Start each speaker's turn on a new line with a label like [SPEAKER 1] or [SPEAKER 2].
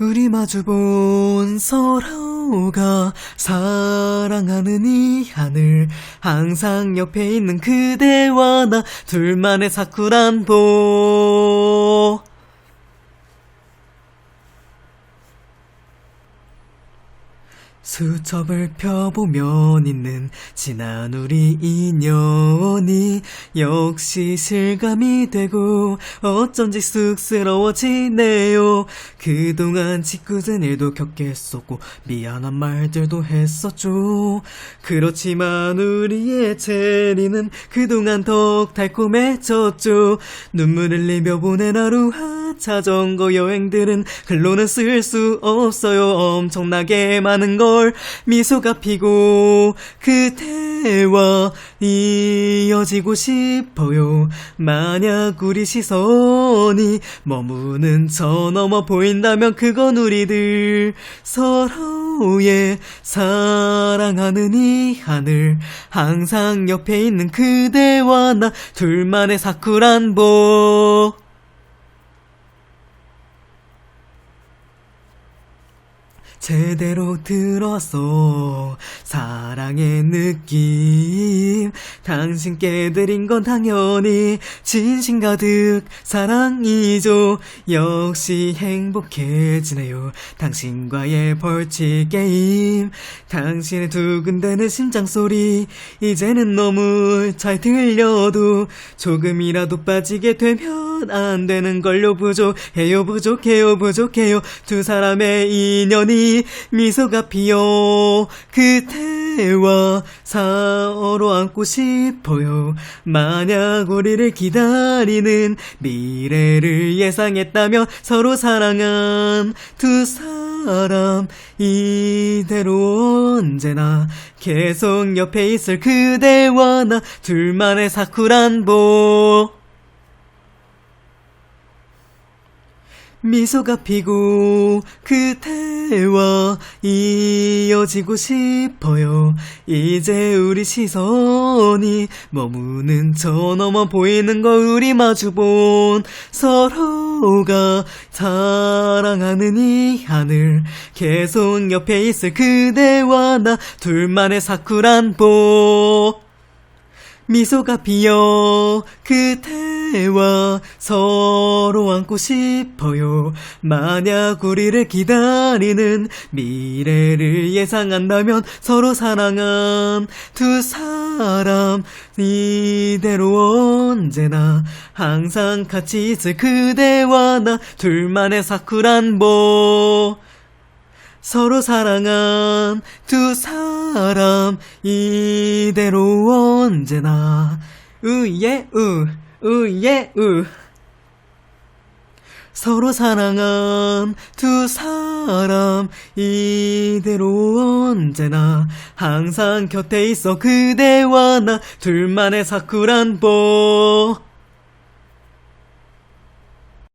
[SPEAKER 1] 우리 마주 본 서로가 사랑하는 이 하늘 항상 옆에 있는 그대와 나 둘만의 사쿠란 보 수첩을 펴보면 있는 지난 우리 인연이 역시 실감이 되고 어쩐지 쑥스러워지네요. 그동안 짓궂은 일도 겪겠었고 미안한 말들도 했었죠. 그렇지만 우리의 체리는 그동안 더욱 달콤해졌죠. 눈물 흘리며 보낸 하루하 자전거 여행들은 글로는 쓸 수 없어요. 엄청나게 많은 걸 미소가 피고 그대와 이어지고 싶어요. 만약 우리 시선이 머무는 저 넘어 보인다면 그건 우리들 서로의 사랑하는 이 하늘 항상 옆에 있는 그대와 나 둘만의 사쿠란 보 제대로 들었어 사랑의 느낌. 당신께 드린 건 당연히 진심 가득 사랑이죠. 역시 행복해지네요. 당신과의 벌칙 게임. 당신의 두근대는 심장 소리. 이제는 너무 잘 들려도 조금이라도 빠지게 되면 안 되는 걸요. 부족해요. 부족해요. 부족해요. 두 사람의 인연이 미소가 피어 그대와 서로 안고 싶어요. 만약 우리를 기다리는 미래를 예상했다면 서로 사랑한 두 사람 이대로 언제나 계속 옆에 있을 그대와 나 둘만의 사쿠란 보 미소가 피고 그대와 이어지고 싶어요. 이제 우리 시선이 머무는 저 넘어 보이는 거 우리 마주본 서로가 사랑하는 이 하늘 계속 옆에 있을 그대와 나 둘만의 사쿠란 보 미소가 피어 그대 와 서로 안고 싶어요. 만약 우리를 기다리는 미래를 예상한다면 서로 사랑한 두 사람 이대로 언제나 항상 같이 있을 그대와 나 둘만의 사쿠란 보. 서로 사랑한 두 사람 이대로 언제나. 우예 우 우예 우 서로 사랑한 두 사람 이대로 언제나 항상 곁에 있어 그대와 나 둘만의 사쿠란 보